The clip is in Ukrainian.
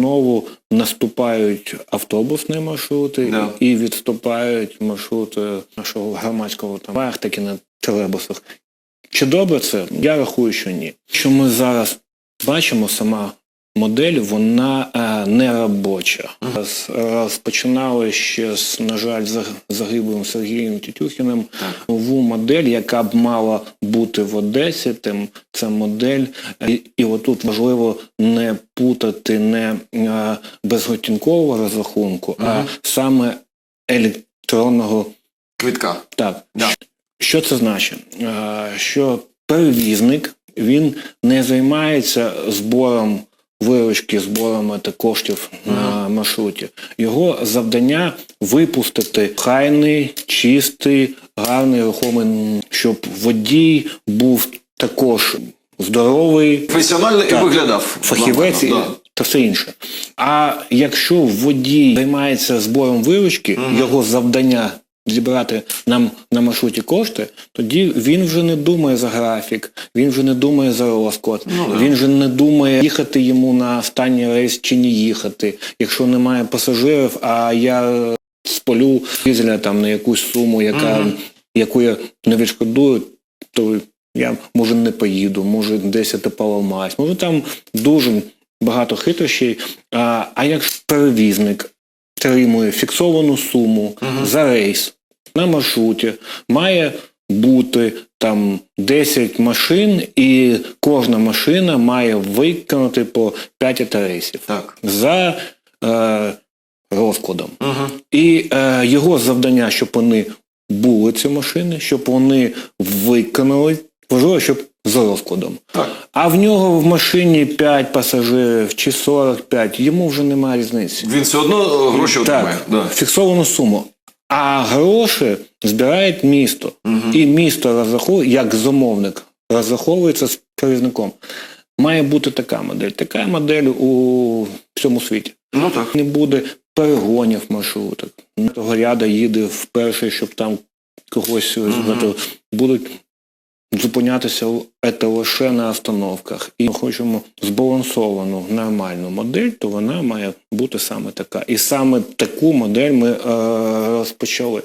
основу наступають автобусні маршрути Да. і відступають маршрути нашого громадського там арктики на тролейбусах. Чи добре це? Я рахую, що ні. Що ми зараз бачимо, сама модель, вона не робоча. Роз- Розпочинали ще з, на жаль, за- загиблим Сергієм Тютюхіним нову модель, яка б мала бути в Одесі. Тим це модель, і, і отут важливо не путати не е, безготінкового розрахунку, а саме електронного Квитка. так. Да. Що це значить? Е, Що перевізник він не займається збором виручки, збором та коштів на маршруті. Його завдання випустити хайний, чистий, гарний рухомий, щоб водій був також здоровий, Професіонально і виглядав. фахівець нормально, та все інше. А якщо водій займається збором виручки, його завдання зібрати нам на маршруті кошти, тоді він вже не думає за графік, він вже не думає за розклад, Ну, він вже не думає їхати йому на останній рейс чи не їхати. Якщо немає пасажирів, а я сполю дизеля там на якусь суму, яка, яку я не відшкодую, то я може не поїду, може десь я поламаюсь. Може там дуже багато хитрощів. А, а як перевізник отримує фіксовану суму за рейс на маршруті, має бути там 10 машин, і кожна машина має виконати по 5 рейсів Так. за е, розкладом. Угу. І е, його завдання, щоб вони були ці машини, щоб вони виконали, важливо, щоб з розкладом. Так. А в нього в машині 5 пасажирів чи 45, йому вже немає різниці. Він все одно е, гроші отримає. Так, Да. фіксовану суму. А гроші збирає місто. І місто розраховує, як замовник, розраховується з керівником. Має бути така модель. Така модель у всьому світі. Ну так. Не буде перегонів маршруток. Того ряда їде вперше, щоб там когось угу. будуть зупинятися це лише на остановках. І ми хочемо збалансовану нормальну модель, то вона має бути саме така. І саме таку модель ми е, розпочали.